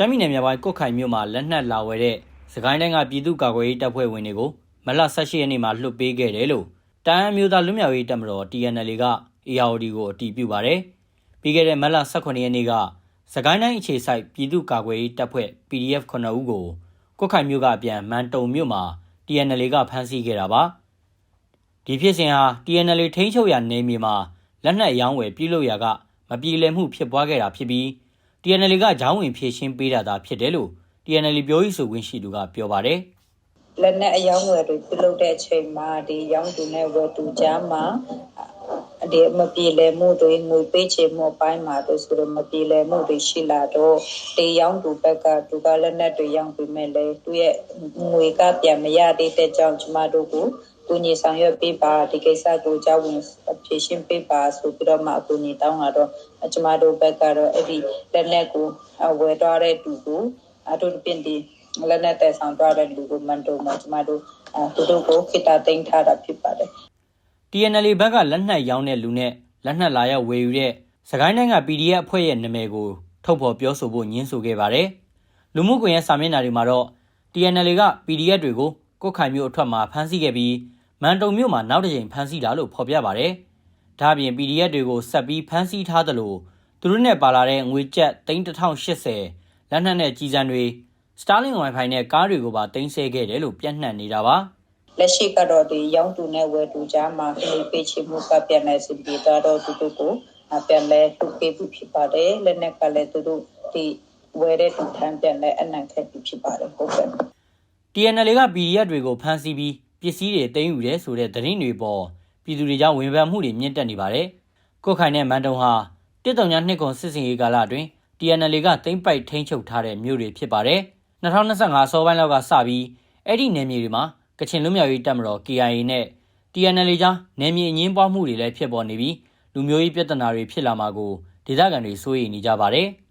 ရှမ်းပြည်နယ်မြောက်ပိုင်းကုတ်ခိုင်မြို့မှာလက်နက်လာဝယ်တဲ့စကိုင်းတိုင်းကပြည်သူ့ကာကွယ်ရေးတပ်ဖွဲ့ဝင်တွေကိုမလ18ရက်နေ့မှာလွှတ်ပေးခဲ့တယ်လို့တိုင်းအမျိုးသားလွတ်မြောက်ရေးတပ်မတော် TNL က ARD ကိုအတည်ပြုပါတယ်။ပြီးခဲ့တဲ့မလ18ရက်နေ့ကစကိုင်းတိုင်းအခြေစိုက်ပြည်သူ့ကာကွယ်ရေးတပ်ဖွဲ့ PDF 9ဦးကိုကုတ်ခိုင်မြို့ကအပြန်မန်တုံမြို့မှာ TNL ကဖမ်းဆီးခဲ့တာပါ။ဒီဖြစ်စဉ်ဟာ TNL ထိန်းချုပ်ရာနယ်မြေမှာလက်နက်ရောင်းဝယ်ပြုလုပ်ရာကမပြေလည်မှုဖြစ်ပွားခဲ့တာဖြစ်ပြီး TNL ကဂျောင်းဝင်ဖြည့်ရှင်းပေးတာသာဖြစ်တယ်လို့ TNL ပြောရေးဆိုခွင့်ရှိသူကပြောပါတယ်လက်နဲ့အယောင်းဝယ်တွေပြုလုပ်တဲ့အချိန်မှာဒီရောင်းသူနဲ့ဝယ်သူကြားမှာဒီမပြေလည်မှုတွေငွေပေးချေမှုအပိုင်းမှာတို့ဆိုတော့မပြေလည်မှုတွေရှိလာတော့တေရောင်းသူဘက်ကသူကလက်နဲ့တွေရောင်းပြီးမဲ့လေသူရဲ့ငွေကပြန်မရသေးတဲ့ကြောင့်ကျမတို့ကို ကူညီဆောင်ရွက်ပေးပါဒီကိစ္စကိုကြောက်ဝင်ဖြည့်ရှင်းပေးပါဆိုပြီးတော့မှအကူအညီတောင်းလာတော့ကျမတို့ဘက်ကတော့အဲ့ဒီလက်နဲ့ကိုဝယ်သွားတဲ့သူကိုအတူတူပြင်ဒီလက်နဲ့တက်ဆောင်သွားတဲ့လူကိုမန်တုံမှာကျမတို့အဲသူတို့ကိုခိတာသိမ်းထားတာဖြစ်ပါတယ်။ TNL ဘက်ကလက်နက်ရောင်းတဲ့လူနဲ့လက်နက်လာရောက်ဝယ်ယူတဲ့စကိုင်းတိုင်းက PDF အဖွဲ့ရဲ့နာမည်ကိုထုတ်ဖော်ပြောဆိုဖို့ညှင်းဆိုခဲ့ပါတယ်။လူမှုကွန်ရက်စာမျက်နှာတွေမှာတော့ TNL က PDF တွေကိုကုတ်ခိုင်မြို့အထွက်မှာဖမ်းဆီးခဲ့ပြီး မန်တုံမြို့မှာနောက်တစ်ကြိမ်ဖမ်းဆီးတာလို့ဖော်ပြပါတယ်။ဒါ့အပြင် PDF တွေကိုဆက်ပြီးဖမ်းဆီးထားသလိုသူတို့နဲ့ပါလာတဲ့ငွေကျပ်3080လက်နက်နဲ့ကြီးစံတွေ Starlink Wi-Fi နဲ့ကားတွေကိုပါတင်ဆက်ခဲ့တယ်လို့ပြန့်နှံ့နေတာပါ။လက်ရှိကတော့ဒီရောင်းသူနဲ့ဝယ်သူကြားမှာခလေးပေးချေမှုကပြန်လဲစီပြီးတော့သူတို့ကိုပြန်လဲထုပေးပြီးဖြစ်ပါတယ်လက်နက်ကလည်းသူတို့ဒီဝယ်တဲ့သူထမ်းပြန်လဲအနံခက်ပြီးဖြစ်ပါတယ်ဟုတ်ကဲ့ TNL က PDF တွေကိုဖမ်းဆီးပြီး ပစ္စည်းတွေသိမ်းယူတယ်ဆိုတဲ့သတင်းတွေပေါ်ပြည်သူတွေကြောင့်ဝန်ပန်မှုတွေမြင့်တက်နေပါတယ်။ကုတ်ခိုင်နဲ့မန်တုံဟာတစ်တုံညာနှစ်ခွန်စစ်စင်ရေးကာလအတွင်း TNL ကသိမ်းပိုက်ထိန်းချုပ်ထားတဲ့မြို့တွေဖြစ်ပါတယ်။2025အစောပိုင်းလောက်ကစပြီးအဲ့ဒီနယ်မြေတွေမှာကချင်လွတ်မြောက်ရေးတပ်မတော် KIA နဲ့ TNL ကြားနယ်မြေအငင်းပွားမှုတွေလည်းဖြစ်ပေါ်နေပြီးလူမျိုးရေးပြဿနာတွေဖြစ်လာမှာကိုဒေသခံတွေစိုးရိမ်နေကြပါတယ်။